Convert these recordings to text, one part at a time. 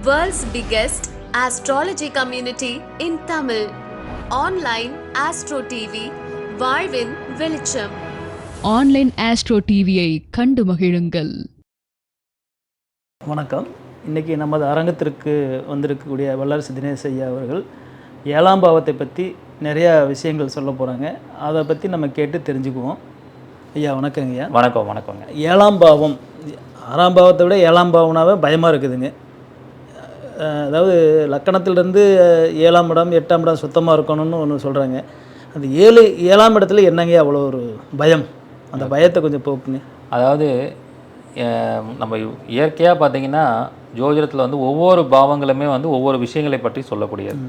World's biggest astrology community in Tamil. Online Astro TV, வாழ்வின் வெளிச்சம் online astro டிவியை கண்டு மகிழுங்கள். வணக்கம். இன்றைக்கி நமது அரங்கத்திற்கு வந்திருக்கக்கூடிய வல்லரசு தினேஷ் ஐயா அவர்கள் ஏழாம் பாவத்தை பற்றி நிறையா விஷயங்கள் சொல்ல போகிறாங்க அதை பற்றி நம்ம கேட்டு தெரிஞ்சுக்குவோம். ஐயா வணக்கங்க ஐயா. வணக்கம் வணக்கங்க. ஏழாம் பாவம் ஆறாம் பாவத்தை விட ஏழாம் பாவம்னாவே பயமாக இருக்குதுங்க. அதாவது லக்கணத்திலிருந்து ஏழாம் இடம் எட்டாம் இடம் சுத்தமாக இருக்கணும்னு ஒன்று சொல்கிறாங்க அந்த ஏழு ஏழாம் இடத்துல என்னங்க அவ்வளோ ஒரு பயம்? அந்த பயத்தை கொஞ்சம் போக்குங்க. அதாவது நம்ம இயற்கையாக பார்த்தீங்கன்னா ஜோதிடத்தில் வந்து ஒவ்வொரு பாவங்களுமே வந்து ஒவ்வொரு விஷயங்களை பற்றி சொல்லக்கூடியது.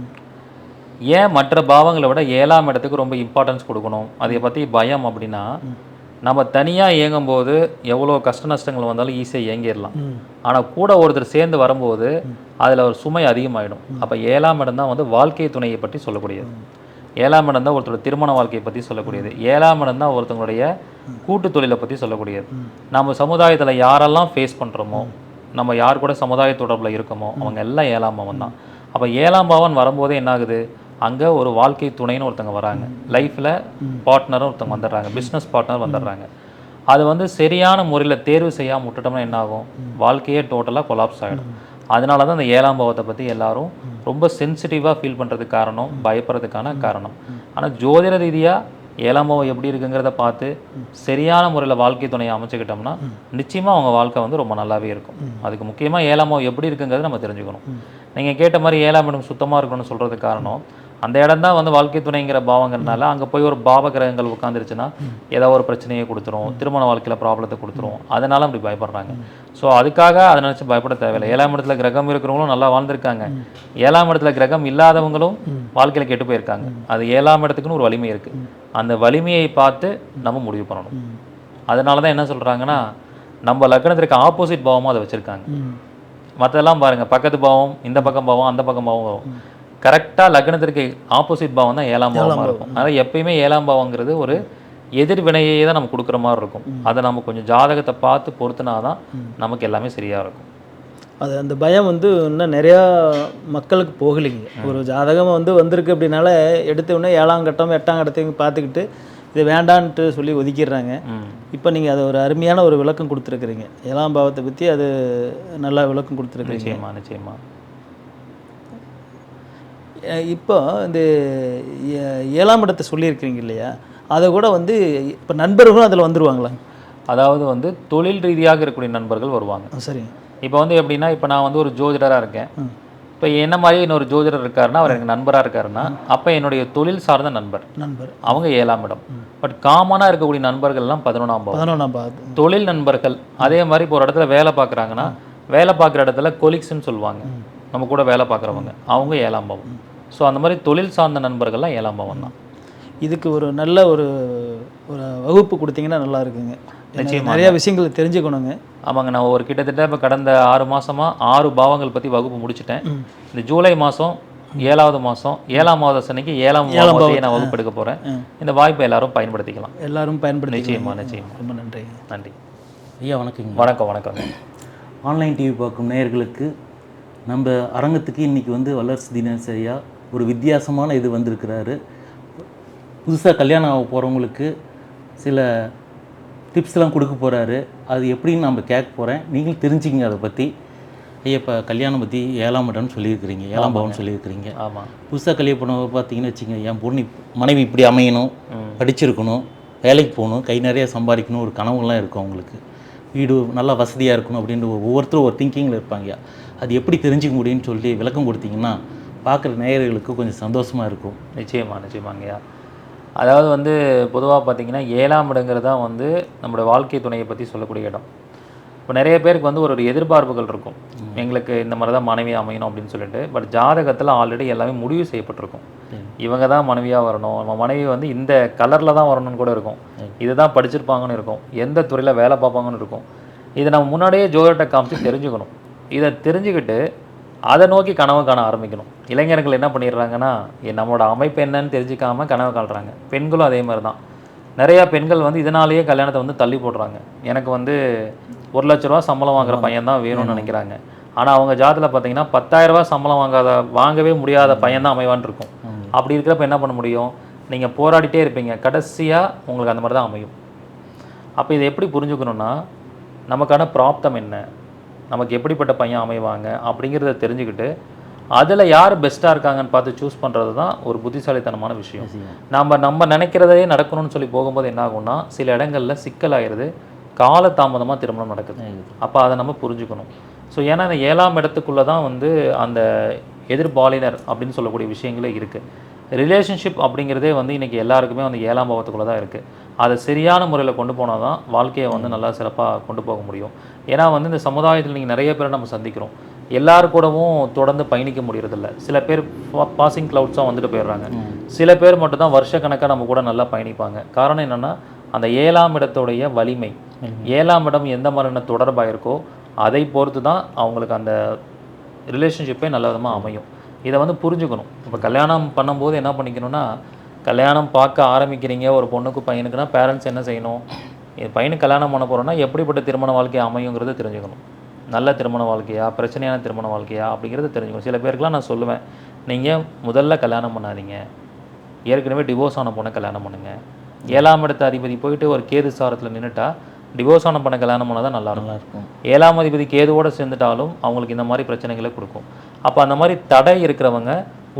ஏன் மற்ற பாவங்களை விட ஏழாம் இடத்துக்கு ரொம்ப இம்பார்ட்டன்ஸ் கொடுக்கணும்? அதை பற்றி பயம் அப்படின்னா நம்ம தனியாக இயங்கும்போது எவ்வளோ கஷ்ட நஷ்டங்கள் வந்தாலும் ஈஸியாக இயங்கிடலாம். ஆனால் கூட ஒருத்தர் சேர்ந்து வரும்போது அதில் ஒரு சுமை அதிகமாகிடும் அப்போ ஏழாம் இடம் தான் வந்து வாழ்க்கை துணையை பற்றி சொல்லக்கூடியது. ஏழாம் இடம் தான் ஒருத்தரோட திருமண வாழ்க்கையை பற்றி சொல்லக்கூடியது. ஏழாம் இடம் தான் ஒருத்தவங்களுடைய கூட்டு தொழிலை பற்றி சொல்லக்கூடியது. நம்ம சமுதாயத்தில் யாரெல்லாம் ஃபேஸ் பண்ணுறோமோ நம்ம யார் கூட சமுதாய தொடர்பில் இருக்கோமோ அவங்க எல்லாம் ஏழாம் பாவம் தான். அப்போ ஏழாம் பாவம் வரும்போதே என்ன ஆகுது அங்கே ஒரு வாழ்க்கை துணைன்னு ஒருத்தவங்க வராங்க. லைஃப்பில் பார்ட்னரும் ஒருத்தவங்க வந்துடுறாங்க. பிஸ்னஸ் பார்ட்னர் வந்துடுறாங்க. அது வந்து சரியான முறையில் தேர்வு செய்யாமல் விட்டுட்டோம்னா என்ன ஆகும்? வாழ்க்கையே டோட்டலாக கொலாப்ஸ் ஆகிடும் அதனால தான் அந்த ஏழாம் பாவத்தை பற்றி எல்லாரும் ரொம்ப சென்சிட்டிவாக ஃபீல் பண்ணுறதுக்கு காரணம் பயப்படுறதுக்கான காரணம். ஆனால் ஜோதிட ரீதியாக ஏழாம் பாவம் எப்படி இருக்குங்கிறத பார்த்து சரியான முறையில் வாழ்க்கை துணையை அமைச்சுக்கிட்டோம்னா நிச்சயமாக அவங்க வாழ்க்கை வந்து ரொம்ப நல்லாவே இருக்கும். அதுக்கு முக்கியமாக ஏழாம் பாவம் எப்படி இருக்குங்கிறத நம்ம தெரிஞ்சுக்கணும். நீங்கள் கேட்ட மாதிரி ஏழாம் இடம் சுத்தமாக இருக்கணும்னு சொல்கிறதுக்கு காரணம் அந்த இடம் தான் வந்து வாழ்க்கை துணைங்கிற பாவங்கிறதுனால அங்கே போய் ஒரு பாவ கிரகங்கள் உட்காந்துருச்சுன்னா ஏதோ ஒரு பிரச்சனையை கொடுத்துரும் திருமண வாழ்க்கையில் ப்ராப்ளத்தை கொடுத்துரும். அதனால அப்படி பயப்படுறாங்க. ஸோ அதுக்காக அதை நினச்சி பயப்பட தேவையில்லை. ஏழாம் இடத்துல கிரகம் இருக்கிறவங்களும் நல்லா வாழ்ந்திருக்காங்க. ஏழாம் இடத்துல கிரகம் இல்லாதவங்களும் வாழ்க்கையில் கெட்டு போயிருக்காங்க. அது ஏழாம் இடத்துக்குன்னு ஒரு வலிமை இருக்குது அந்த வலிமையை பார்த்து நம்ம முடிவு பண்ணணும். அதனால தான் என்ன சொல்கிறாங்கன்னா நம்ம லக்னத்திற்கு ஆப்போசிட் பாவமாக அதை வச்சுருக்காங்க. மற்றெல்லாம் பாருங்க. பக்கத்து பாவம் இந்த பக்கம் பாவம் அந்த பக்கம் பாவம் வரும். கரெக்டாக லக்னத்திற்கு ஆப்போசிட் பாவம் தான் ஏழாம் பாவமாக இருக்கும். அதனால் எப்பயுமே ஏழாம் பாவங்கிறது ஒரு எதிர்வினையை தான் நம்ம கொடுக்குற மாதிரி இருக்கும். அதை நம்ம கொஞ்சம் ஜாதகத்தை பார்த்து பொறுத்துனா தான் நமக்கு எல்லாமே சரியாக இருக்கும். அது அந்த பயம் வந்து இன்னும் நிறையா மக்களுக்கு போகலைங்க. ஒரு ஜாதகம் வந்து வந்திருக்கு அப்படின்னால எடுத்த உடனே ஏழாம் கட்டம் எட்டாம் கட்டத்தையும் பார்த்துக்கிட்டு இது வேண்டான்ட்டு சொல்லி ஒதுக்கிடுறாங்க. இப்போ நீங்கள் அது ஒரு அருமையான ஒரு விளக்கம் கொடுத்துருக்குறீங்க. ஏழாம் பாவத்தை பற்றி அது நல்லா விளக்கம் கொடுத்துருக்குறீங்க. நிச்சயமா நிச்சயமா. அஹ் இப்போ இந்த ஏழாம் இடத்தை சொல்லியிருக்கிறீங்க இல்லையா? அதை கூட வந்து இப்போ நண்பர்களும் அதில் வந்துருவாங்களா? அதாவது வந்து தொழில் ரீதியாக இருக்கக்கூடிய நண்பர்கள் வருவாங்க. சரிங்க இப்போ வந்து எப்படின்னா இப்போ நான் வந்து ஒரு ஜோதிடராக இருக்கேன். இப்போ என்ன மாதிரி இன்னொரு ஜோதிடர் இருக்காருன்னா அவர் எனக்கு நண்பராக இருக்காருன்னா அப்போ என்னுடைய தொழில் சார்ந்த நண்பர். நண்பர். அவங்க ஏழாம் இடம். பட் காமனாக இருக்கக்கூடிய நண்பர்கள்லாம் பதினொன்றாம் பதினொன்றாம் தொழில் நண்பர்கள். அதே மாதிரி இப்போ ஒரு இடத்துல வேலை பார்க்குறாங்கன்னா வேலை பார்க்குற இடத்துல கொலிக்ஸ்ன்னு சொல்லுவாங்க. நம்ம கூட வேலை பார்க்குறவங்க. அவங்க ஏழாம் பாவம். ஸோ அந்த மாதிரி தொழில் சார்ந்த நண்பர்கள்லாம் ஏழாம் பாவம் தான். இதுக்கு ஒரு நல்ல ஒரு ஒரு வகுப்பு கொடுத்தீங்கன்னா நல்லா இருக்குங்க. நிச்சயமா. நிறைய விஷயங்கள் தெரிஞ்சுக்கணுங்க. ஆமாங்க. நான் ஒரு கிட்டத்தட்ட இப்போ கடந்த ஆறு மாசமா ஆறு பாவங்கள் பற்றி வகுப்பு முடிச்சிட்டேன். இந்த ஜூலை மாதம் ஏழாவது மாதம் ஏழாம் மாத சனிக்கு ஏழாம் பாவத்தையே நான் வகுப்பு எடுக்க போகிறேன் இந்த வாய்ப்பை எல்லாரும் பயன்படுத்திக்கலாம். எல்லாரும் பயன்படுத்தி நிச்சயமா நிச்சயமா. ரொம்ப நன்றி நன்றி. ஐயா வணக்கங்க. வணக்கம் வணக்கம். ஆன்லைன் டிவி பார்க்கும் நேயர்களுக்கு நம்ம அரங்கத்துக்கு இன்றைக்கி வந்து வல்லரசு தினேஷ் ஐயா ஒரு வித்தியாசமான இது வந்திருக்கிறாரு. புதுசாக கல்யாணம் ஆக போகிறவங்களுக்கு சில டிப்ஸ்லாம் கொடுக்க போகிறாரு அது எப்படின்னு நம்ம கேட்க போகிறேன் நீங்களும் தெரிஞ்சுக்கிங்க அதை பற்றி ஐயா இப்போ கல்யாணம் பற்றி ஏழாம் இடம்னு சொல்லியிருக்கிறீங்க. ஏழாம் பாவம்னு சொல்லியிருக்கிறீங்க. ஆமாம் புதுசாக கல்யாணம் பண்ணவங்க பார்த்தீங்கன்னு வச்சுங்க என் பொண்ணு மனைவி இப்படி அமையணும் படிச்சிருக்கணும் வேலைக்கு போகணும் கை நிறைய சம்பாதிக்கணும் ஒரு கனவுலாம் இருக்கும் அவங்களுக்கு. வீடு நல்லா வசதியாக இருக்கணும் அப்படின்ற ஒரு ஒவ்வொருத்தரும் ஒரு திங்கிங்கில் இருப்பாங்க. அது எப்படி தெரிஞ்சுக்க முடியும்னு சொல்லி விளக்கம் கொடுத்தீங்கன்னா பார்க்குற நேயர்களுக்கு கொஞ்சம் சந்தோஷமாக இருக்கும். நிச்சயமா நிச்சயமாங்கய்யா. அதாவது வந்து பொதுவாக பார்த்தீங்கன்னா ஏழாம் இடங்கிறது தான் வந்து நம்மளோட வாழ்க்கை துணையை பற்றி சொல்லக்கூடிய இடம். இப்போ நிறைய பேருக்கு வந்து ஒரு ஒரு எதிர்பார்ப்புகள் இருக்கும். எங்களுக்கு இந்த மாதிரி தான் மனைவி அமையணும் அப்படின்னு சொல்லிட்டு பட் ஜாதகத்தில் ஆல்ரெடி எல்லாமே முடிவு செய்யப்பட்டிருக்கும். இவங்க தான் மனைவியாக வரணும். நம்ம மனைவி வந்து இந்த கலரில் தான் வரணும்னு கூட இருக்கும். இதுதான் படிச்சிருப்பாங்கன்னு இருக்கும். எந்த துறையில் வேலை பார்ப்பாங்கன்னு இருக்கும். இதை நம்ம முன்னாடியே ஜோதிட்ட காமிச்சு தெரிஞ்சுக்கணும். இதை தெரிஞ்சுக்கிட்டு அதை நோக்கி கனவு காண ஆரம்பிக்கணும். இளைஞர்கள் என்ன பண்ணிடுறாங்கன்னா நம்மளோட அமைப்பு என்னன்னு தெரிஞ்சுக்காம கனவு காணுறாங்க பெண்களும் அதே மாதிரி தான். நிறையா பெண்கள் வந்து இதனாலேயே கல்யாணத்தை வந்து தள்ளி போடுறாங்க. எனக்கு வந்து ஒரு லட்ச ரூபா சம்பளம் வாங்குற பையன் தான் வேணும்னு நினைக்கிறாங்க. ஆனால் அவங்க ஜாதத்தில் பார்த்தீங்கன்னா 10000 ரூபாய் சம்பளம் வாங்காத வாங்கவே முடியாத பையன் தான் அமைவான் இருக்கும். அப்படி இருக்கிறப்ப என்ன பண்ண முடியும்? நீங்கள் போராடிட்டே இருப்பீங்க. கடைசியாக உங்களுக்கு அந்த மாதிரி தான் அமையும். அப்போ இதை எப்படி புரிஞ்சுக்கணுன்னா நமக்கான பிராப்தம் என்ன? நமக்கு எப்படிப்பட்ட பையன் அமைவாங்க அப்படிங்கிறத தெரிஞ்சுக்கிட்டு அதில் யார் பெஸ்ட்டாக இருக்காங்கன்னு பார்த்து சூஸ் பண்ணுறது தான் ஒரு புத்திசாலித்தனமான விஷயம். நம்ம நம்ம நினைக்கிறதே நடக்கணும்னு சொல்லி போகும்போது என்ன ஆகும்னா சில இடங்களில் சிக்கலாயிருது காலதாமதமாக திருமணம் நடக்குது. அப்போ அதை நம்ம புரிஞ்சுக்கணும். ஸோ ஏன்னா இந்த ஏழாம் இடத்துக்குள்ளே தான் வந்து அந்த எதிர்பாலினர் அப்படின்னு சொல்லக்கூடிய விஷயங்களே இருக்குது ரிலேஷன்ஷிப் அப்படிங்கிறதே வந்து இன்றைக்கி எல்லாருக்குமே வந்து ஏழாம் பாவத்துக்குள்ளே தான் இருக்குது அதை சரியான முறையில் கொண்டு போனால் தான் வாழ்க்கையை வந்து நல்லா சிறப்பாக கொண்டு போக முடியும். ஏன்னா வந்து இந்த சமுதாயத்தில் நீங்கள் நிறைய பேரை நம்ம சந்திக்கிறோம். எல்லாரு கூடவும் தொடர்ந்து பயணிக்க முடியறதில்ல. சில பேர் பாசிங் க்ளவுட்ஸாக வந்துட்டு போயிடுறாங்க. சில பேர் மட்டும் தான் வருஷக்கணக்காக நம்ம கூட நல்லா பயணிப்பாங்க. காரணம் என்னென்னா அந்த ஏழாம் இடத்துடைய வலிமை ஏழாம் இடம் எந்த மாதிரியான தொடர்பாக இருக்கோ அதை பொறுத்து தான் அவங்களுக்கு அந்த ரிலேஷன்ஷிப்பே நல்ல விதமாக அமையும். இதை வந்து புரிஞ்சுக்கணும். இப்போ கல்யாணம் பண்ணும்போது என்ன பண்ணிக்கணும்னா கல்யாணம் பார்க்க ஆரம்பிக்கிறீங்க ஒரு பொண்ணுக்கு பையனுக்குன்னா பேரண்ட்ஸ் என்ன செய்யணும்? பையனுக்கு கல்யாணம் பண்ண போகிறோன்னா எப்படிப்பட்ட திருமண வாழ்க்கை அமையுங்கிறத தெரிஞ்சுக்கணும். நல்ல திருமண வாழ்க்கையா பிரச்சனையான திருமண வாழ்க்கையா அப்படிங்கிறத தெரிஞ்சுக்கணும். சில பேருக்குலாம் நான் சொல்லுவேன் நீங்கள் முதல்ல கல்யாணம் பண்ணாதீங்க. ஏற்கனவே டிவோர்ஸ் ஆன பொண்ணை கல்யாணம் பண்ணுங்க. ஏழாம் இடத்த அதிபதி போயிட்டு ஒரு கேது சாரத்தில் நின்றுட்டா டிவோர்ஸ் ஆன பொண்ணை கல்யாணம் பண்ணால் தான் நல்லா இருக்கும் இருக்கும் ஏழாம் அதிபதி கேதுவோட சேர்ந்துட்டாலும் அவங்களுக்கு இந்த மாதிரி பிரச்சனைகளை கொடுக்கும். அப்போ அந்த மாதிரி தடை இருக்கிறவங்க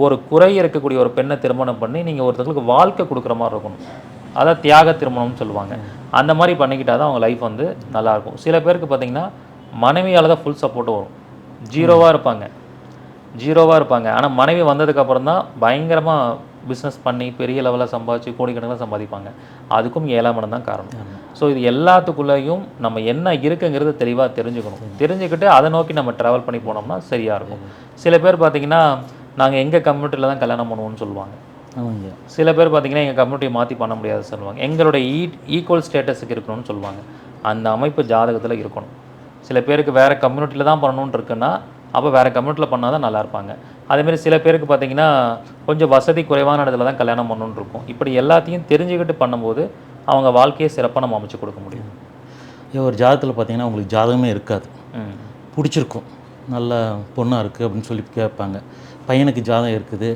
ஒரு குறை இருக்கக்கூடிய ஒரு பெண்ணை திருமணம் பண்ணி நீங்கள் ஒருத்தங்களுக்கு வாழ்க்கை கொடுக்குற மாதிரி இருக்கணும். அதான் தியாக திருமணம்னு சொல்லுவாங்க. அந்த மாதிரி பண்ணிக்கிட்டா தான் அவங்க லைஃப் வந்து நல்லாயிருக்கும். சில பேருக்கு பார்த்தீங்கன்னா மனைவியால் தான் ஃபுல் சப்போர்ட் வரும். ஜீரோவாக இருப்பாங்க. ஜீரோவாக இருப்பாங்க. ஆனால் மனைவி வந்ததுக்கப்புறம் தான் பயங்கரமாக பிஸ்னஸ் பண்ணி பெரிய லெவலில் சம்பாதிச்சு கோடிக்கணக்கில் சம்பாதிப்பாங்க. அதுக்கும் ஏழாம் இடம் தான் காரணம். ஸோ இது எல்லாத்துக்குள்ளேயும் நம்ம என்ன இருக்குங்கிறத தெளிவாக தெரிஞ்சுக்கணும். தெரிஞ்சுக்கிட்டு அதை நோக்கி நம்ம ட்ராவல் பண்ணி போனோம்னா சரியாக இருக்கும். சில பேர் பார்த்தீங்கன்னா நாங்கள் எங்கள் கம்யூனிட்டியில் தான் கல்யாணம் பண்ணுவோம்னு சொல்லுவாங்க. ஆமாங்க. சில பேர் பார்த்தீங்கன்னா எங்கள் கம்யூனிட்டியை மாற்றி பண்ண முடியாது சொல்லுவாங்க. எங்களோட ஈ ஈக்குவல் ஸ்டேட்டஸுக்கு இருக்கணும்னு சொல்லுவாங்க. அந்த அமைப்பு ஜாதகத்தில் இருக்கணும். சில பேருக்கு வேறு கம்யூனிட்டியில் தான் பண்ணணும்னு இருக்குன்னா அப்போ வேறு கம்யூனிட்டியில் பண்ணால் தான் நல்லா இருப்பாங்க. அதேமாரி சில பேருக்கு பார்த்தீங்கன்னா கொஞ்சம் வசதி குறைவான இடத்துல தான் கல்யாணம் பண்ணணும்னு இருக்கும். இப்படி எல்லாத்தையும் தெரிஞ்சுக்கிட்டு பண்ணும்போது அவங்க வாழ்க்கையை சிறப்பாக நம்ம அமைச்சு கொடுக்க முடியும். ஒரு ஜாதகத்தில் பார்த்தீங்கன்னா உங்களுக்கு ஜாதகமே இருக்காது. பிடிச்சிருக்கும். நல்ல பொண்ணாக இருக்குது அப்படின்னு சொல்லி கேட்பாங்க. பையனுக்கு ஜாதகம் இருக்குது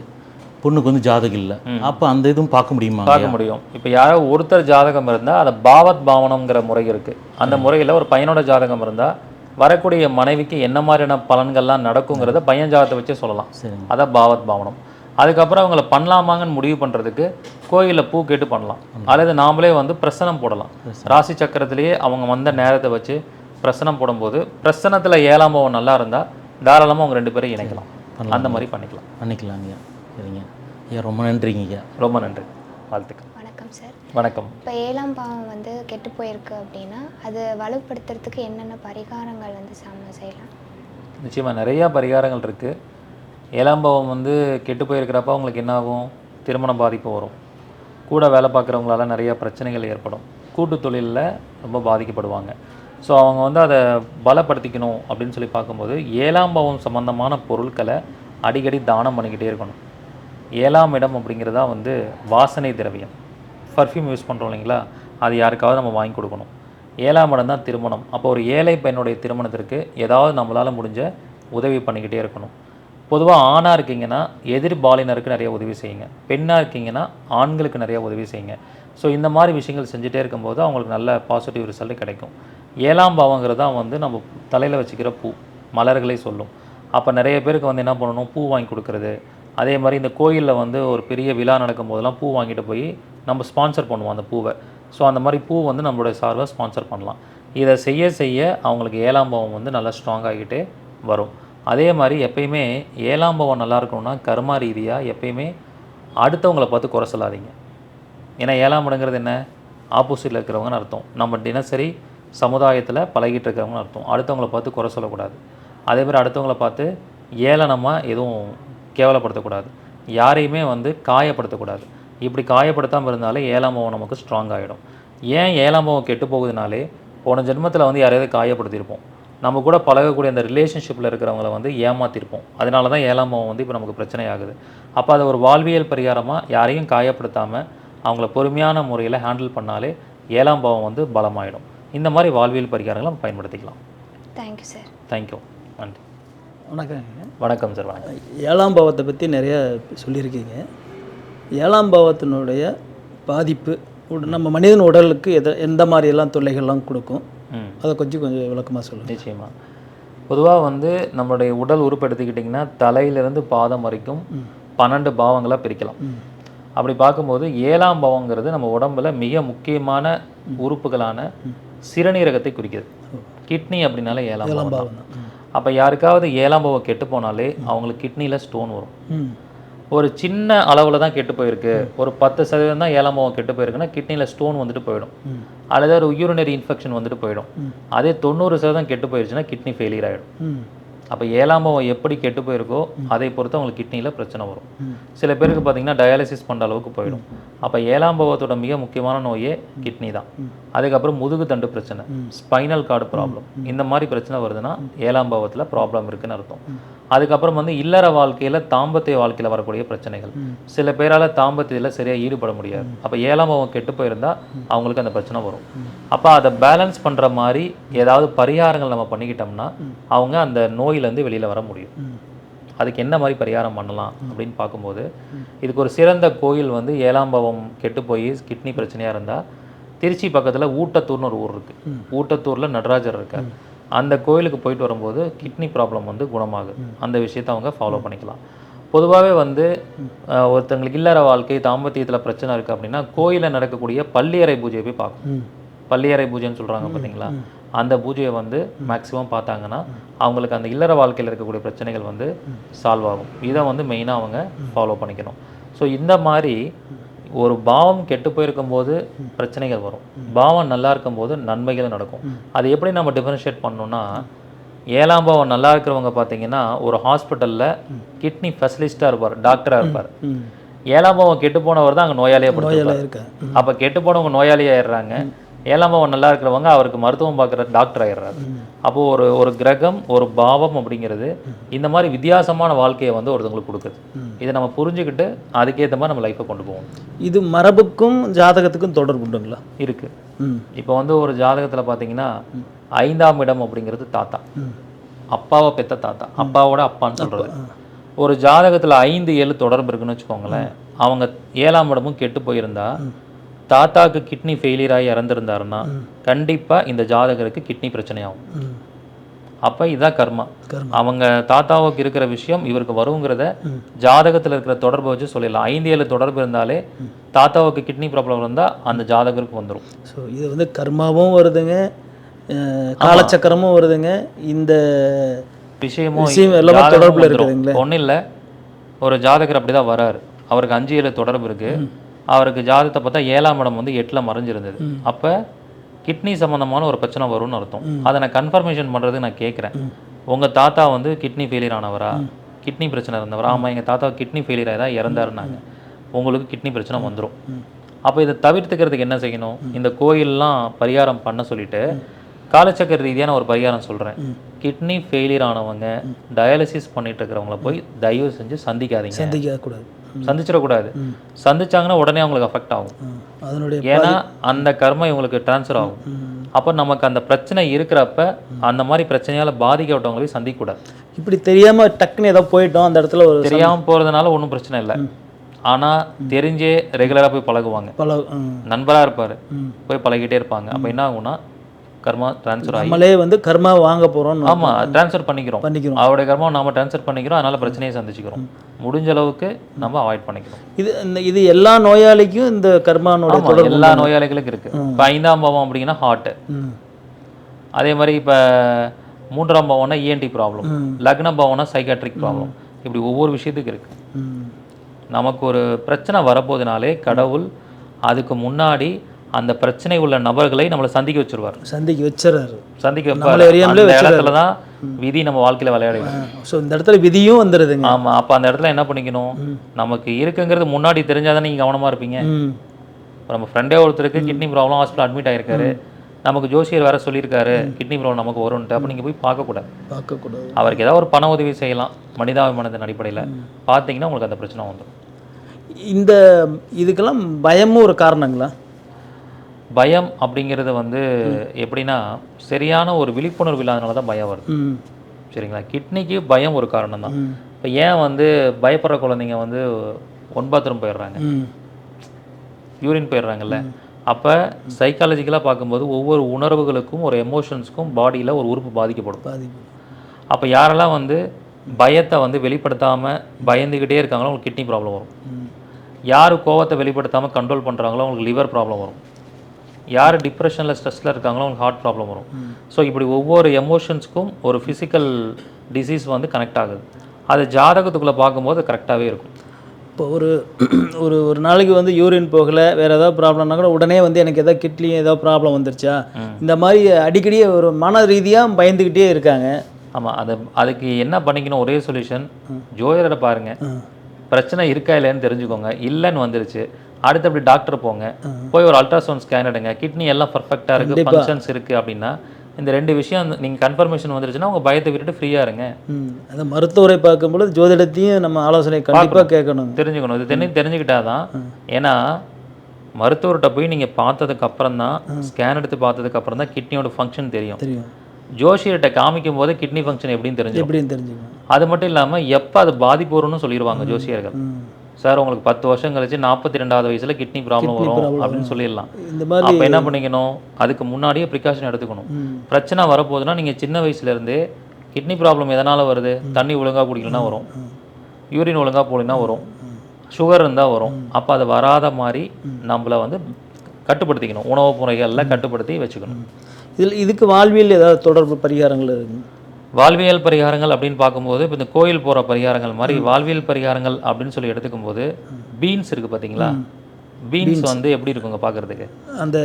பொண்ணுக்கு வந்து ஜாதகம் இல்லை. அப்போ அந்த இதுவும் பார்க்க முடியுமா பார்க்க முடியும். இப்போ யாரோ ஒருத்தர் ஜாதகம் இருந்தால் அதை பாவத் பாவனம்ங்கிற முறை இருக்குது அந்த முறையில் ஒரு பையனோட ஜாதகம் இருந்தால் வரக்கூடிய மனைவிக்கு என்ன மாதிரியான பலன்கள்லாம் நடக்குங்கிறத பையன் ஜாதகத்தை வச்சே சொல்லலாம். சரிங்க. அதான் பாவத் பாவனம். அதுக்கப்புறம் அவங்கள பண்ணலாமாங்கன்னு முடிவு பண்ணுறதுக்கு கோயிலில் பூ கேட்டு பண்ணலாம். அல்லது நாமளே வந்து பிரசனம் போடலாம். ராசி சக்கரத்திலேயே அவங்க வந்த நேரத்தை வச்சு பிரசனம் போடும்போது பிரசனத்தில் ஏழாம் நல்லா இருந்தால் தாராளமாக அவங்க ரெண்டு பேரும் இணைக்கலாம். அந்த மாதிரி பண்ணிக்கலாம். பண்ணிக்கலாங்க ஐயா. சரிங்க. ஐயா ரொம்ப நன்றிங்க ஐயா ரொம்ப நன்றி. வாழ்த்துக்கள். வணக்கம் சார். வணக்கம். இப்போ ஏழாம் பாவம் வந்து கெட்டு போயிருக்கு அப்படின்னா அது வலுப்படுத்துறதுக்கு என்னென்ன பரிகாரங்கள் வந்து சாம செய்யலாம்? நிச்சயமாக நிறையா பரிகாரங்கள் இருக்குது ஏழாம் பாவம் வந்து கெட்டு போயிருக்கிறப்ப அவங்களுக்கு என்ன ஆகும் திருமண பாதிப்பு வரும். கூட வேலை பார்க்குறவங்களால நிறைய பிரச்சனைகள் ஏற்படும். கூட்டு தொழிலில் ரொம்ப பாதிக்கப்படுவாங்க. ஸோ அவங்க வந்து அதை பலப்படுத்திக்கணும் அப்படின்னு சொல்லி பார்க்கும்போது ஏழாம் பாவம் சம்பந்தமான பொருட்களை அடிக்கடி தானம் பண்ணிக்கிட்டே இருக்கணும். ஏழாம் இடம் அப்படிங்கிறதா வந்து வாசனை திரவியம். பர்ஃப்யூம் யூஸ் பண்ணுறோம் இல்லைங்களா? அது யாருக்காவது நம்ம வாங்கி கொடுக்கணும். ஏழாம் இடம் தான் திருமணம். அப்போ ஒரு ஏழை பெண்ணுடைய திருமணத்திற்கு ஏதாவது நம்மளால் முடிஞ்ச உதவி பண்ணிக்கிட்டே இருக்கணும். பொதுவாக ஆணாக இருக்கீங்கன்னா எதிர் பாலினருக்கு நிறைய உதவி செய்யுங்க. பெண்ணாக இருக்கீங்கன்னா ஆண்களுக்கு நிறைய உதவி செய்யுங்க. ஸோ இந்த மாதிரி விஷயங்கள் செஞ்சுட்டே இருக்கும்போது அவங்களுக்கு நல்ல பாசிட்டிவ் ரிசல்ட் கிடைக்கும். ஏழாம் பாவங்கிறது தான் வந்து நம்ம தலையில் வச்சுக்கிற பூ மலர்களை சொல்லும். அப்போ நிறைய பேருக்கு வந்து என்ன பண்ணணும்? பூ வாங்கி கொடுக்குறது. அதே மாதிரி இந்த கோயிலில் வந்து ஒரு பெரிய விழா நடக்கும் போதெல்லாம் பூ வாங்கிட்டு போய் நம்ம ஸ்பான்சர் பண்ணுவோம் அந்த பூவை. ஸோ அந்த மாதிரி பூ வந்து நம்மளுடைய சார்பாக ஸ்பான்சர் பண்ணலாம். இதை செய்ய செய்ய அவங்களுக்கு ஏழாம் பாவம் வந்து நல்லா ஸ்ட்ராங் ஆகிட்டே வரும். அதே மாதிரி எப்பயுமே ஏழாம் பாவம் நல்லா இருக்கணும்னா கர்மா ரீதியாக எப்பயுமே அடுத்தவங்களை பார்த்து குறை சொல்லாதீங்க. ஏன்னா ஏழாம் இடங்கிறது என்ன? ஆப்போசிட்டில் இருக்கிறவங்கன்னு அர்த்தம். நம்ம தினசரி சமுதாயத்தில் பழகிட்டு இருக்கிறவங்கன்னு அர்த்தம். அடுத்தவங்களை பார்த்து குறை சொல்லக்கூடாது. அதே மாதிரி அடுத்தவங்கள பார்த்து ஏளனமாக எதுவும் கேவலப்படுத்தக்கூடாது. யாரையுமே வந்து காயப்படுத்தக்கூடாது. இப்படி காயப்படுத்தாமல் இருந்தாலே ஏழாம் பாவம் நமக்கு ஸ்ட்ராங் ஆகிடும் ஏன் ஏழாம் பாவம் கெட்டு போகுதுனாலே போன ஜென்மத்தில் வந்து யாரையாவது காயப்படுத்தியிருப்போம். நம்ம கூட பழகக்கூடிய அந்த ரிலேஷன்ஷிப்பில் இருக்கிறவங்கள வந்து ஏமாத்திருப்போம் அதனால தான் ஏழாம் பாவம் வந்து இப்போ நமக்கு பிரச்சனை ஆகுது அப்போ அதை ஒரு வாழ்வியல் பரிகாரமாக யாரையும் காயப்படுத்தாமல் அவங்கள பொறுமையான முறையில் ஹேண்டில் பண்ணாலே ஏழாம் பாவம் வந்து பலமாயிடும். இந்த மாதிரி வாழ்வியல் பரிகாரங்களை நம்ம பயன்படுத்திக்கலாம். தேங்க்யூ சார் தேங்க்யூ நன்றி. வணக்கங்க வணக்கம் சார் வணக்கம். ஏழாம் பாவத்தை பற்றி நிறைய சொல்லியிருக்கீங்க. ஏழாம் பாவத்தினுடைய பாதிப்பு நம்ம மனிதன் உடலுக்கு எத எந்த மாதிரியெல்லாம் தொல்லைகள்லாம் கொடுக்கும்? ம். அதை கொஞ்சம் கொஞ்சம் விளக்கமாக சொல்லுங்கள் நிச்சயமா. பொதுவாக வந்து நம்மளுடைய உடல் உறுப்பு எடுத்துக்கிட்டிங்கன்னா தலையிலிருந்து பாதம் வரைக்கும் பன்னெண்டு பாவங்களாக பிரிக்கலாம். அப்படி பார்க்கும்போது ஏழாம் பாவங்கிறது நம்ம உடம்புல மிக முக்கியமான உறுப்புகளான சிறுநீரகத்தை குறிக்கிறது கிட்னி அப்படின்னாலே ஏழாம் பாவம் அப்போ யாருக்காவது ஏழாம் பாவம் கெட்டு போனாலே அவங்களுக்கு கிட்னியில் ஸ்டோன் வரும். ஒரு சின்ன அளவில் தான் கெட்டு போயிருக்கு. ஒரு பத்து சதவீதம் தான் ஏழாம் பாவம் கெட்டு போயிருக்குன்னா கிட்னியில் ஸ்டோன் வந்துட்டு போயிடும். அல்லது ஒரு யூரினரி இன்ஃபெக்ஷன் வந்துட்டு போயிடும். அதே தொண்ணூறு சதவீதம் கெட்டு போயிருச்சுன்னா கிட்னி ஃபெயிலியர் ஆகிடும் அப்போ ஏழாம் பாவம் எப்படி கெட்டு போயிருக்கோ அதை பொறுத்து அவங்களுக்கு கிட்னியில் பிரச்சனை வரும். சில பேருக்கு பார்த்தீங்கன்னா டயாலிசிஸ் பண்ணுற அளவுக்கு போயிடும். அப்போ ஏழாம் பாவத்தோட மிக முக்கியமான நோயே கிட்னி தான். அதுக்கப்புறம் முதுகு தண்டு பிரச்சனை ஸ்பைனல் கார்டு ப்ராப்ளம். இந்த மாதிரி பிரச்சனை வருதுன்னா ஏழாம் பாவத்தில் ப்ராப்ளம் இருக்குன்னு அர்த்தம். அதுக்கப்புறம் வந்து இல்லற வாழ்க்கையில் தாம்பத்திய வாழ்க்கையில் வரக்கூடிய பிரச்சனைகள். சில பேரால் தாம்பத்தியத்தில் சரியாக ஈடுபட முடியாது. அப்போ ஏழாம் பாவம் கெட்டு போயிருந்தா அவங்களுக்கு அந்த பிரச்சனை வரும். அப்போ அதை பேலன்ஸ் பண்ணுற மாதிரி ஏதாவது பரிகாரங்கள் நம்ம பண்ணிக்கிட்டோம்னா அவங்க அந்த நோயிலேருந்து வெளியில் வர முடியும். அதுக்கு என்ன மாதிரி பரிகாரம் பண்ணலாம் அப்படின்னு பார்க்கும்போது இதுக்கு ஒரு சிறந்த கோயில் வந்து ஏழாம் பாவம் கெட்டு போய் கிட்னி பிரச்சனையாக இருந்தால் திருச்சி பக்கத்தில் ஊட்டத்தூர்னு ஒரு ஊர் இருக்குது ஊட்டத்தூரில் நடராஜர் இருக்கார். அந்த கோயிலுக்கு போயிட்டு வரும்போது கிட்னி ப்ராப்ளம் வந்து குணமாகுது. அந்த விஷயத்தை அவங்க ஃபாலோ பண்ணிக்கலாம். பொதுவாகவே வந்து ஒருத்தங்களுக்கு இல்லற வாழ்க்கை தாம்பத்தியத்தில் பிரச்சனை இருக்குது அப்படின்னா கோயிலில் நடக்கக்கூடிய பள்ளியறை பூஜையை போய் பார்க்கணும். பள்ளியறை பூஜைன்னு சொல்கிறாங்க பார்த்தீங்களா அந்த பூஜையை வந்து மேக்ஸிமம் பார்த்தாங்கன்னா அவங்களுக்கு அந்த இல்லற வாழ்க்கையில் இருக்கக்கூடிய பிரச்சனைகள் வந்து சால்வ் ஆகும். இதை வந்து மெயினாக அவங்க ஃபாலோ பண்ணிக்கணும். ஸோ இந்த மாதிரி ஒரு பாவம் கெட்டு போயிருக்கும் போது பிரச்சனைகள் வரும். பாவம் நல்லா இருக்கும்போது நன்மைகள் நடக்கும். அது எப்படி நம்ம டிஃபரன்ஷியேட் பண்ணணும்னா ஏழாம் பாவம் நல்லா இருக்கிறவங்க பார்த்தீங்கன்னா ஒரு ஹாஸ்பிட்டலில் கிட்னி ஸ்பெஷலிஸ்ட்டாக இருப்பார் டாக்டராக இருப்பார். ஏழாம் பாவம் கெட்டு போனவர் தான் அங்கே நோயாளியாக நோயாளியாக படுத்திருப்பார். இருக்கா அப்போ கெட்டு போனவங்க நோயாளி ஆயிடுறாங்க ஏழாம் பாவம் நல்லா இருக்கிறவங்க அவருக்கு மருத்துவம் பார்க்குற டாக்டர் ஆயிடுறாரு. அப்போ ஒரு ஒரு கிரகம் ஒரு பாவம் அப்படிங்கிறது இந்த மாதிரி வித்தியாசமான வாழ்க்கையை வந்து ஒருத்தவங்களுக்கு கொடுக்குது. இதை நம்ம புரிஞ்சுக்கிட்டு அதுக்கேற்ற மாதிரி நம்ம லைஃப்பை கொண்டு போகணும். இது மரபுக்கும் ஜாதகத்துக்கும் தொடர்பு உண்டுங்களா? இருக்கு. ம். இப்போ வந்து ஒரு ஜாதகத்தில் பார்த்தீங்கன்னா ஐந்தாம் இடம் அப்படிங்கிறது தாத்தா. அப்பாவை பெத்த தாத்தா. அப்பாவோட அப்பான்னு சொல்றது. ஒரு ஜாதகத்தில் ஐந்து ஏழு தொடர்பு இருக்குன்னு வச்சுக்கோங்களேன். அவங்க ஏழாம் இடமும் கெட்டு போயிருந்தா தாத்தாக்கு கிட்னி ஃபெயிலியர் ஆகி இறந்துருந்தாருன்னா கண்டிப்பா இந்த ஜாதகருக்கு கிட்னி பிரச்சனையாகும். ம். அப்ப இதான் கர்மா. அவங்க தாத்தாவுக்கு இருக்கிற விஷயம் இவருக்கு வருங்கிறத ஜாதகத்துல இருக்கிற தொடர்பை வச்சு சொல்லிடலாம். ஐந்து ஏழு தொடர்பு இருந்தாலே தாத்தாவுக்கு கிட்னி ப்ராப்ளம் இருந்தா அந்த ஜாதகருக்கு வந்துரும். ஸோ இது வந்து கர்மாவும் வருதுங்க காலச்சக்கரமும் வருதுங்க. இந்த விஷயமும் விஷயம் எல்லாமே தொடர்புல. இருக்குதுங்களே. ஒண்ணும் இல்ல ஒரு ஜாதகர் அப்படிதான் வராரு. அவருக்கு அஞ்சு ஏழு தொடர்பு இருக்கு. அவருக்கு ஜாதகத்தை பார்த்தா ஏழாம் இடம் வந்து எட்டுல மறைஞ்சிருந்தது. அப்ப கிட்னி சம்பந்தமான ஒரு பிரச்சனை வரும்னு அர்த்தம். அதை நான் கன்ஃபர்மேஷன் பண்றதுக்கு நான் கேட்குறேன். உங்க தாத்தா வந்து கிட்னி ஃபெயிலியர் ஆனவரா? கிட்னி பிரச்சனை இருந்தவரா? ஆமா எங்க தாத்தா கிட்னி ஃபெயிலியர் ஆகி தான் இறந்தாருனாங்க உங்களுக்கு கிட்னி பிரச்சனை வந்துரும். அப்போ இதை தவிர்த்துக்கிறதுக்கு என்ன செய்யணும்? இந்த கோயில்லாம் பரிகாரம் பண்ண சொல்லிட்டு காலச்சக்கர ரீதியான ஒரு பரிகாரம் சொல்றேன். கிட்னி ஃபெயிலியர் ஆனவங்க டயாலிசிஸ் பண்ணிட்டு இருக்கிறவங்கள போய் தயவு செஞ்சு சந்திக்காதீங்க. சந்திக்க கூடாது சந்திச்சிடக்கூடாது. சந்திச்சாங்கன்னா உடனே அவங்களுக்கு அஃபெக்ட் ஆகும். ஏன்னா அந்த கர்மம் இவங்களுக்கு ட்ரான்ஸ்ஃபர் ஆகும். அப்போ நமக்கு அந்த பிரச்சனை இருக்கிறப்ப அந்த மாதிரி பிரச்சனையால பாதிக்கப்பட்டவங்களை போய் சந்திக்கக்கூடாது. இப்படி தெரியாம டக்குன்னு ஏதோ போயிட்டோம் அந்த இடத்துல ஒரு தெரியாம போறதுனால ஒன்றும் பிரச்சனை இல்லை. ஆனா தெரிஞ்சே ரெகுலரா போய் பழகுவாங்க. பல ம். நண்பரா இருப்பாரு. போய் பழகிட்டே இருப்பாங்க. அப்ப என்ன ஆகும்னா கர்மா ட்ரான்ஸ்ஃபர் நம்மளே வந்து கர்மா வாங்க போறோம் ஆமா ட்ரான்ஸ்ஃபர் பண்ணிக்கிறோம். பண்ணிக்கிறோம். அவருடைய கர்மாவை நாம ட்ரான்ஸ்ஃபர் பண்ணிக்கிறோம். அதனால பிரச்சனையை சந்திச்சுக்கிறோம். முடிஞ்ச அளவுக்கு நம்ம அவாய்ட் பண்ணிக்கிறோம். இது இந்த இது எல்லா நோயாளிக்கும் இந்த தொடர்பு எல்லா நோயாளிகளுக்கும் இருக்கு. இப்போ ஐந்தாம் பாவம் அப்படின்னா ஹார்ட் ம். அதே மாதிரி இப்போ மூன்றாம் பாவம்னா இஎன்டி ப்ராப்ளம் லக்ன பாவம்னா சைக்காட்ரிக் ப்ராப்ளம் இப்படி ஒவ்வொரு விஷயத்துக்கு இருக்கு. நமக்கு ஒரு பிரச்சனை வரப்போதுனாலே கடவுள் அதுக்கு முன்னாடி அந்த பிரச்சனை உள்ள நபர்களை நம்மளை சந்திக்க வச்சிருவார். சந்திக்க வச்சிடறாரு சந்திக்க அந்த. இடத்துல தான் விதி நம்ம வாழ்க்கையில விளையாடிடும் ஸோ இந்த இடத்துல விதியும் வந்துடுதுங்க ஆமா அப்ப அந்த இடத்துல என்ன பண்ணிக்கணும்? நமக்கு இருக்குங்கிறது முன்னாடி தெரிஞ்சாதானே நீங்க கவனமா இருப்பீங்க. ம். இப்ப நம்ம ஃப்ரெண்டே ஒருத்தருக்கு கிட்னி ப்ராப்ளம் ஹாஸ்பிட்டல் அட்மிட் ஆயிருக்காரு. நமக்கு ஜோசியர் வேற சொல்லியிருக்காரு கிட்னி ப்ராப்ளம் நமக்கு வரும்ன்ட்டு. அப்போ நீங்க போய் பார்க்கக்கூடாது பார்க்கக்கூடாது. அவருக்கு ஏதாவது ஒரு பண உதவி செய்யலாம். மனிதாபிமானத்தின் அடிப்படையில. பார்த்தீங்கன்னா உங்களுக்கு அந்த பிரச்சனை வந்துடும். இந்த இதுக்கெல்லாம் பயமும் ஒரு காரணங்களா? பயம் அப்படிங்கிறது வந்து எப்படின்னா சரியான ஒரு விழிப்புணர்வு இல்லாதனால தான் பயம் வருது. சரிங்களா? கிட்னிக்கு பயம் ஒரு காரணம் தான். இப்போ ஏன் வந்து பயப்படுற குழந்தைங்க வந்து ஒன் பாத்ரூம் போயிடுறாங்க யூரின் போயிடுறாங்கல்ல? அப்போ சைக்காலஜிக்கலாக பார்க்கும்போது ஒவ்வொரு உணர்வுகளுக்கும் ஒரு எமோஷன்ஸ்க்கும் பாடியில் ஒரு உறுப்பு பாதிக்கப்படும். அப்போ யாரெல்லாம் வந்து பயத்தை வந்து வெளிப்படுத்தாமல் பயந்துக்கிட்டே இருக்காங்களோ அவங்களுக்கு கிட்னி ப்ராப்ளம் வரும். யார் கோவத்தை வெளிப்படுத்தாமல் கண்ட்ரோல் பண்ணுறாங்களோ அவங்களுக்கு லிவர் ப்ராப்ளம் வரும். யார் டிப்ரெஷனில் ஸ்ட்ரெஸ்ஸில் இருக்காங்களோ அவங்களுக்கு ஹார்ட் ப்ராப்ளம் வரும். ஸோ இப்படி ஒவ்வொரு எமோஷன்ஸ்க்கும் ஒரு ஃபிசிக்கல் டிசீஸ் வந்து கனெக்ட் ஆகுது. அது ஜாதகத்துக்குள்ளே பார்க்கும்போது கரெக்டாகவே இருக்கும். இப்போ ஒரு ஒரு ஒரு நாளைக்கு வந்து யூரின் போகலை வேறு ஏதாவது ப்ராப்ளம்னா கூட உடனே வந்து எனக்கு ஏதாவது கிட்லியும் ஏதாவது ப்ராப்ளம் வந்துருச்சா? இந்த மாதிரி அடிக்கடி ஒரு மன ரீதியாக பயந்துக்கிட்டே இருக்காங்க. ஆமாம் அது அதுக்கு என்ன பண்ணிக்கணும்? ஒரே சொல்யூஷன் ஜோதிடரை பாருங்க. பிரச்சனை இருக்கா இல்லைன்னு தெரிஞ்சுக்கோங்க. இல்லைன்னு வந்துருச்சு. அடுத்தபடி டாக்டர் போங்க. போய் ஒரு அல்ட்ராசவுண்ட் ஸ்கேன் எடுங்க. கிட்னி எல்லாம் பர்ஃபெக்டாக இருக்குது ஃபங்க்ஷன்ஸ் இருக்குது அப்படின்னா இந்த ரெண்டு விஷயம் நீங்கள் கன்ஃபர்மேஷன் வந்துருச்சுன்னா உங்கள் பயத்தை விட்டுட்டு ஃப்ரீயாக இருங்க. அந்த மருத்துவரை பார்க்கும்பொழுது ஜோதிடத்தையும் நம்ம ஆலோசனை கண்டிப்பாக கேட்கணும். தெரிஞ்சுக்கணும். இது தெரிஞ்சு தெரிஞ்சுக்கிட்டாதான் ஏன்னா மருத்துவர்கிட்ட போய் நீங்கள் பார்த்ததுக்கு அப்புறம் தான் ஸ்கேன் எடுத்து பார்த்ததுக்கு அப்புறம் தான் கிட்னியோட ஃபங்க்ஷன் தெரியும். தெரியும். ஜோஷியர்கிட்ட காமிக்கும் போது கிட்னி ஃபங்க்ஷன் எப்படின்னு தெரிஞ்சிடும். எப்படின்னு தெரிஞ்சுக்கணும். அது மட்டும் இல்லாமல் எப்போ அது பாதிப்பு வரும்னு சொல்லிடுவாங்க ஜோசியர்கள் சார் உங்களுக்கு பத்து வருஷம் கழிச்சு நாற்பத்தி ரெண்டாவது வயசுல கிட்னி ப்ராப்ளம் வரும் அப்படின்னு சொல்லிடலாம். இந்த மாதிரி அப்போ என்ன பண்ணிக்கணும்? அதுக்கு முன்னாடியே ப்ரிகாஷன் எடுத்துக்கணும். பிரச்சனை வரப்போகுதுன்னா நீங்கள் சின்ன வயசுல இருந்தே கிட்னி ப்ராப்ளம் எதனால வருது? தண்ணி ஒழுங்கா குடிக்கலனா வரும். யூரின் ஒழுங்கா போலினா வரும். சுகர் இருந்தால் வரும். அப்போ அது வராத மாதிரி நம்மளை வந்து கட்டுப்படுத்திக்கணும். உணவு முறைகளில் கட்டுப்படுத்தி வச்சுக்கணும். இதில் இதுக்கு வாழ்வியல் ஏதாவது தொடர்பு பரிகாரங்கள் இருக்கு? வாழ்வியல் பரிகாரங்கள் அப்படின்னு பார்க்கும்போது இப்போ இந்த கோயில் போகிற பரிகாரங்கள் மாதிரி வாழ்வியல் பரிகாரங்கள் அப்படின்னு சொல்லி எடுத்துக்கும் போது பீன்ஸ் இருக்குது பார்த்தீங்களா பீன்ஸ் வந்து எப்படி இருக்குங்க பார்க்கறதுக்கு அந்த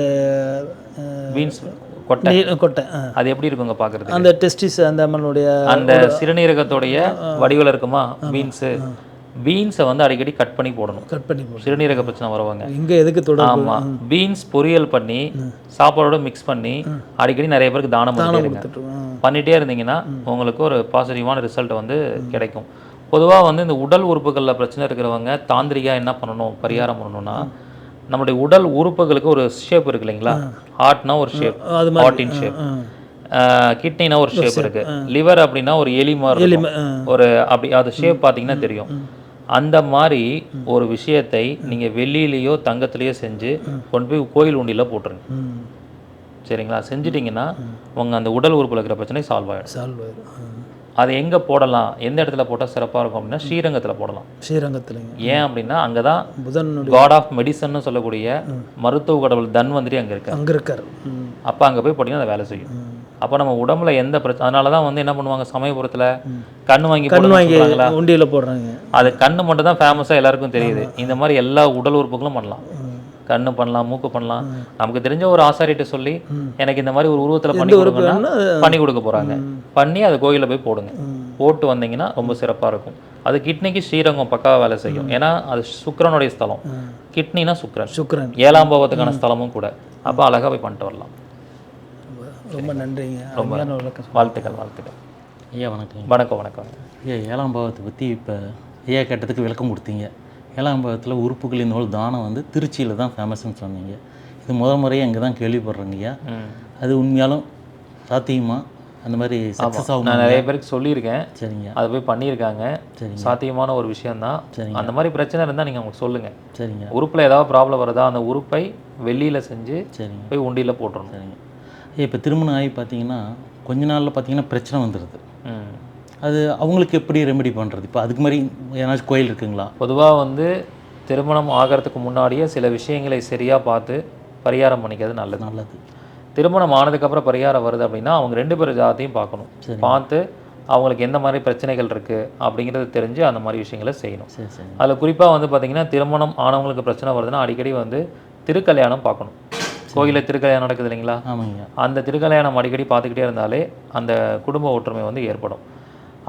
பீன்ஸ் கொட்டை. கொட்டை. அது எப்படி இருக்குங்க பார்க்கறதுக்கு அந்த டெஸ்டிஸ் அந்த நம்மளுடைய அந்த சிறுநீரகத்தோடைய வடிவில் இருக்குமா பீன்ஸு? பீன்ஸை வந்து அடிக்கடி கட் பண்ணி போடணும். கட் பண்ணி போடும் சிறுநீரக பிரச்சனை வரவங்க இங்கே எதுக்கு தொடர்பு? ஆமா. பீன்ஸ் பொரியல் பண்ணி சாப்பாடோட மிக்ஸ் பண்ணி அடிக்கடி நிறைய பேருக்கு தானம் பண்ணிட்டே. பண்ணிட்டே இருந்தீங்கன்னா உங்களுக்கு ஒரு பாசிட்டிவான ரிசல்ட் வந்து கிடைக்கும். பொதுவாக வந்து இந்த உடல் உறுப்புகளில் பிரச்சனை இருக்கிறவங்க தாந்திரிகா என்ன பண்ணணும் பரிகாரம் பண்ணணும்னா நம்முடைய உடல் உறுப்புகளுக்கு ஒரு ஷேப் இருக்கு இல்லைங்களா? ஹார்ட்னா ஒரு ஷேப் ஹார்ட்டின் ஷேப். கிட்னினா ஒரு ஷேப் இருக்கு. லிவர் அப்படின்னா ஒரு எலி மாதிரி இருக்கும். ஆ. ஒரு அப்படி அது ஷேப் பார்த்தீங்கன்னா தெரியும். அந்த மாதிரி ஒரு விஷயத்தை நீங்க வெள்ளியிலேயோ தங்கத்திலேயோ செஞ்சு கொண்டு போய் கோயில் உண்டியில் போட்டுருங்க. சரிங்களா? செஞ்சுட்டிங்கன்னா உங்க அந்த உடல் உறுப்புல இருக்கிற பிரச்சனை சால்வ் ஆகிடும் சால்வ் ஆயிடும். ஆ. அது எங்க போடலாம்? எந்த இடத்துல போட்டால் சிறப்பா இருக்கும் அப்படின்னா ஸ்ரீரங்கத்துல போடலாம். ஸ்ரீரங்கத்துலங்க. ஏன் அப்படின்னா அங்கதான் புதனுடைய காட் ஆஃப் மெடிசன்னு சொல்லக்கூடிய மருத்துவ கடவுள் தன்வந்திரி அங்க இருக்காரு. அங்கே இருக்கார். அப்போ அங்கே போய் போட்டிங்கன்னா அது வேலை செய்யும். அப்போ நம்ம உடம்புல எந்த பிரச்சனை அதனால தான் வந்து என்ன பண்ணுவாங்க சமயபுரத்தில் கண் வாங்கி கண் வாங்கி? உண்டியில் போடுறாங்க. அது கண்ணு மட்டும் தான் ஃபேமஸாக எல்லாருக்கும் தெரியுது. இந்த மாதிரி எல்லா உடல் உறுப்புகளும் பண்ணலாம். கண்ணு பண்ணலாம் மூக்கு பண்ணலாம். நமக்கு தெரிஞ்ச ஒரு ஆசாரிட்ட சொல்லி எனக்கு இந்த மாதிரி ஒரு உருவத்தில் பண்ணி கொடுங்கன்னா பண்ணி கொடுக்க போகிறாங்க பண்ணி அதை கோயிலில் போய் போடுங்க. போட்டு வந்தீங்கன்னா ரொம்ப சிறப்பாக இருக்கும். அது கிட்னிக்கு ஸ்ரீரங்கம் பக்காவா வேலை செய்யும். ஏன்னா அது சுக்கிரனுடைய ஸ்தலம். கிட்னினா சுக்கிரன். சுக்ரன் ஏழாம் பாவத்துக்கான ஸ்தலமும் கூட. அப்போ அழகாக போய் பண்ணிட்டு வரலாம். ரொம்ப நன்றிங்க. அருமையான விளக்கம் வாழ்த்துக்கள் வாழ்த்துக்கள். ஐயா வணக்கம் வணக்கம் வணக்கம். ஐயா ஏழாம் பாவத்தை பற்றி இப்போ ஐயா கேட்டதுக்கு விளக்கம் கொடுத்தீங்க. ஏழாம் பாவத்தில் உறுப்புகளின் நூல் தானம் வந்து திருச்சியில் தான் ஃபேமஸ்ன்னு சொன்னீங்க. இது முத முறையாக அங்கே தான் கேள்விப்படுறேங்க ஐயா. அது உண்மையாலும் சாத்தியமா? அந்த மாதிரி சக்ஸஸ் ஆகும்? நான் நிறைய பேருக்கு சொல்லியிருக்கேன். சரிங்க. அதை போய் பண்ணியிருக்காங்க. சரிங்க. சாத்தியமான ஒரு விஷயம்தான் சரிங்க. அந்த மாதிரி பிரச்சனை இருந்தால் நீங்கள் அவங்களுக்கு சொல்லுங்கள் சரிங்க. உறுப்பில் ஏதாவது ப்ராப்ளம் வருதா? அந்த உறுப்பை வெள்ளியில் செஞ்சு சரிங்க. போய் உண்டியில் போட்டுறணும். சரிங்க. இப்போ திருமணம் ஆகி பார்த்தீங்கன்னா கொஞ்ச நாளில் பார்த்தீங்கன்னா பிரச்சனை வந்துடுது அது அவங்களுக்கு எப்படி ரெமெடி பண்ணுறது இப்போ அதுக்கு மாதிரி ஏதாச்சும் கோயில் இருக்குங்களா? பொதுவாக வந்து திருமணம் ஆகிறதுக்கு முன்னாடியே சில விஷயங்களை சரியாக பார்த்து பரிகாரம் பண்ணிக்கிறது நல்லது. நல்லது. திருமணம் ஆனதுக்கப்புறம் பரிகாரம் வருது அப்படின்னா அவங்க ரெண்டு பேர் ஜாதத்தையும் பார்க்கணும். பார்த்து அவங்களுக்கு எந்த மாதிரி பிரச்சனைகள் இருக்குது அப்படிங்கிறது தெரிஞ்சு அந்த மாதிரி விஷயங்களை செய்யணும். அதில் குறிப்பாக வந்து பார்த்திங்கன்னா திருமணம் ஆனவங்களுக்கு பிரச்சனை வருதுன்னா அடிக்கடி வந்து திருக்கல்யாணம் பார்க்கணும். கோயிலில் திருக்கல்யாணம் நடக்குது இல்லைங்களா? ஆமாங்க. அந்த திருக்கல்யாணம் அடிக்கடி பார்த்துக்கிட்டே இருந்தாலே அந்த குடும்ப ஒற்றுமை வந்து ஏற்படும்.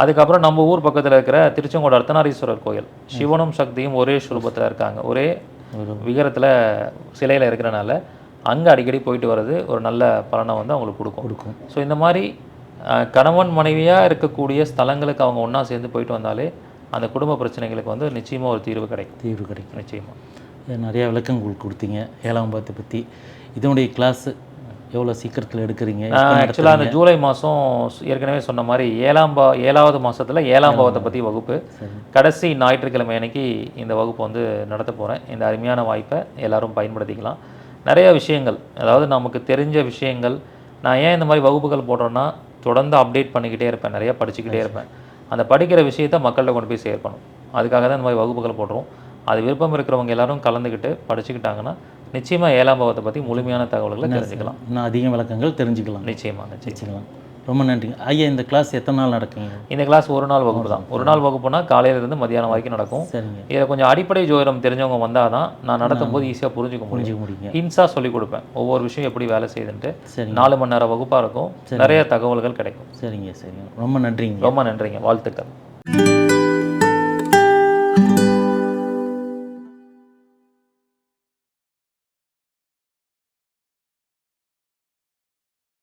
அதுக்கப்புறம் நம்ம ஊர் பக்கத்தில் இருக்கிற திருச்செங்கோடு அர்த்தநாரீஸ்வரர் கோயில். சிவனும் சக்தியும் ஒரே ஸ்வரூபத்தில் இருக்காங்க. ஒரே விகரத்தில் சிலையில் இருக்கிறனால அங்கே அடிக்கடி போயிட்டு வர்றது ஒரு நல்ல பலனை வந்து அவங்களுக்கு கொடுக்கும். கொடுக்கும். ஸோ இந்த மாதிரி கணவன் மனைவியாக இருக்கக்கூடிய ஸ்தலங்களுக்கு அவங்க ஒன்றா சேர்ந்து போயிட்டு வந்தாலே அந்த குடும்ப பிரச்சனைகளுக்கு வந்து நிச்சயமாக ஒரு தீர்வு கிடைக்கும். தீர்வு கிடைக்கும். நிச்சயமாக நிறையா விளக்கம் உங்களுக்கு கொடுத்தீங்க. ஏழாம் பாவத்தை பற்றி இதனுடைய கிளாஸு எவ்வளோ சீக்கிரத்தில் எடுக்கிறீங்க? ஆக்சுவலாக அந்த ஜூலை மாதம் ஏற்கனவே சொன்ன மாதிரி ஏழாம் பா ஏழாவது மாசத்துல ஏழாம் பாவத்தை பற்றி வகுப்பு. கடைசி ஞாயிற்றுக்கிழமை அன்னைக்கு இந்த வகுப்பு வந்து நடத்த போகிறேன் இந்த அருமையான வாய்ப்பை எல்லாரும் பயன்படுத்திக்கலாம். நிறைய விஷயங்கள் அதாவது நமக்கு தெரிஞ்ச விஷயங்கள். நான் ஏன் இந்த மாதிரி வகுப்புகள் போடுறேன்னா தொடர்ந்து அப்டேட் பண்ணிக்கிட்டே இருப்பேன் நிறைய படிச்சுக்கிட்டே இருப்பேன். அந்த படிக்கிற விஷயத்தை மக்கள்கிட்ட கொண்டு போய் சேர்க்கணும். அதுக்காக தான் இந்த மாதிரி வகுப்புகள் போடுறோம். அது விருப்பம் இருக்கிறவங்க எல்லாரும் கலந்துக்கிட்டு படிச்சுக்கிட்டாங்கன்னா நிச்சயமாக ஏழாம் பாவத்தை பற்றி முழுமையான தகவல்களை தெரிஞ்சுக்கலாம். இன்னும் அதிக விளக்கங்கள் தெரிஞ்சுக்கலாம். நிச்சயமா நிச்சயம். வச்சுக்கலாம் ரொம்ப நன்றிங்க. ஐயா இந்த கிளாஸ் எத்தனை நாள் நடக்குங்க? இந்த கிளாஸ் ஒரு நாள் வகுப்பு தான். ஒரு நாள் வகுப்புனா காலையில இருந்து மதியானம் வரைக்கும் நடக்கும். சரிங்க. இதை கொஞ்சம் அடிப்படை ஜோதிடம் தெரிஞ்சவங்க வந்தால் தான் நான் நடத்தும் போது ஈஸியாக புரிஞ்சுக்க முடியும். முடியுங்க. ஹின்ஸாக சொல்லிக் கொடுப்பேன். ஒவ்வொரு விஷயம் எப்படி வேலை செய்யுதுன்ட்டு. நாலு மணி நேரம் வகுப்பாக இருக்கும். நிறைய தகவல்கள் கிடைக்கும். சரிங்க சரிங்க. ரொம்ப நன்றிங்க. ரொம்ப நன்றிங்க. வாழ்த்துக்கள்.